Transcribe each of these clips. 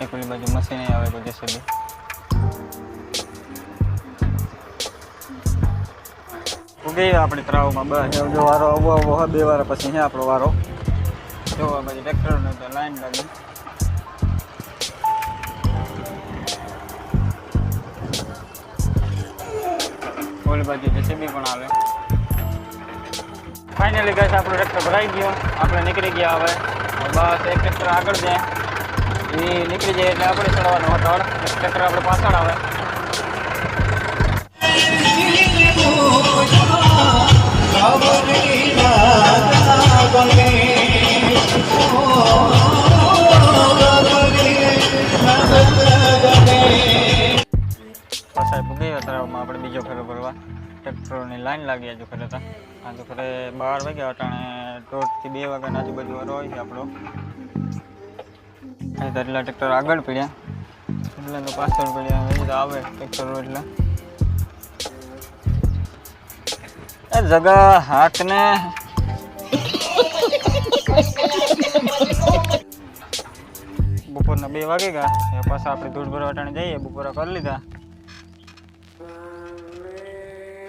એક ઓલી બાજુ મશીન આવે બધે સુધી ઉગી આપણે ત્રાવમાં બસ. જો વારો આવો આવો બે વાર પછી છે આપણો વારો. જોવા પછી ટ્રેક્ટરને તો લાઈન લાગી. ઓલી બાજુ જેસીબી પણ આવે. ફાઇનલી ગેસ આપણો ટ્રેક્ટર ભરાઈ ગયો. આપણે નીકળી ગયા હવે. બસ એક ટ્રેક્ટર આગળ જાય. એ નીકળી જાય એટલે આપણે ચડવાનું હટળ એક ટ્રેક્ટર આપણે પાછળ આવે પાછા ભૂગી તળાવમાં આપણે બીજો ફેરો ભરવા ટ્રેક્ટરોની લાઈન લાગી આજુ ખરે હતા આજુ ખરે બાર વાગ્યા અટાણે દોઢથી બે વાગ્યાના આજુબાજુ વારો હોય છે આપણો એટલા ટ્રેક્ટર આગળ પડ્યા. એટલે તો પાછળ પડ્યા. તો આવે ટ્રેક્ટરો એટલે. એ જગા હાકને બપોરના બે વાગે ગયા એ પાછા આપણે ધૂળ ભરવાટાણે જઈએ. બપોરા કરી લીધા.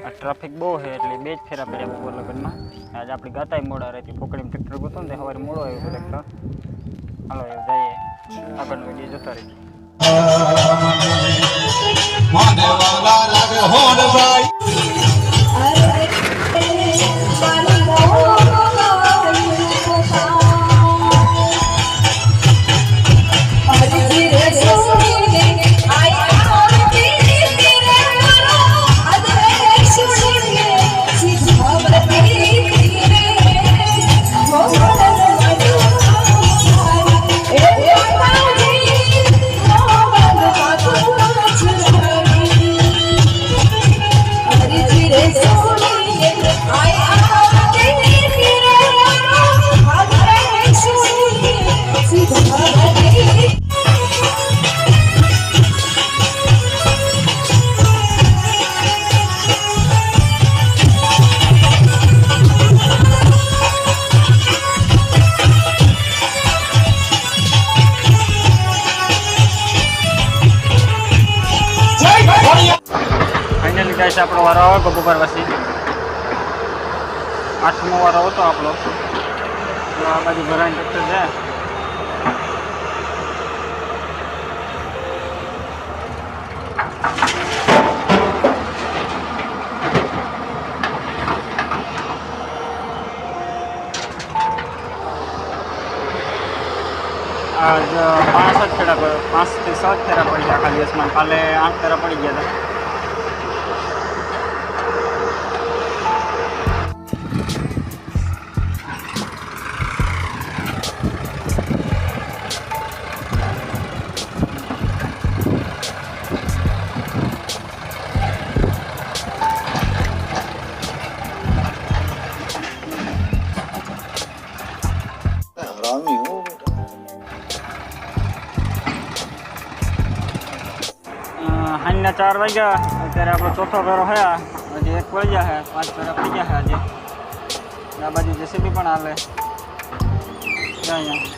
આ ટ્રાફિક બહુ છે એટલે બે જ ફેરા પડ્યા બપોર લગ્નમાં. આજે આપણી ગાતાય મોડા રહેતી. પોકડીમાં ટ્રેક્ટર ગોતો ને સવારે મોડો આવ્યો ટ્રેક્ટર હાલો, જઈએ. આગળનો વીડિયો જોતા રહીએ. ગાઈસ આપણો વારો આવે બપોર પછી આઠમો વારો હતો આપણો. આ બાજુ ભરાઈને ટ્રેક્ટર જાય આજ પાંચ જ ફેરા પાંચથી સાત ફેરા પડી ગયા આખા દિવસમાં. કાલે આઠ ફેરા પડી ગયા હતા. સાંજના ચાર વાગ્યા અત્યારે આપણો ચોથો ફેરો થયા હજી એક વાગ્યા છે પાંચ ફેરા પડી ગયા છે હજી આ બાજુ જેસીબી પણ હાલે છે અહીંયા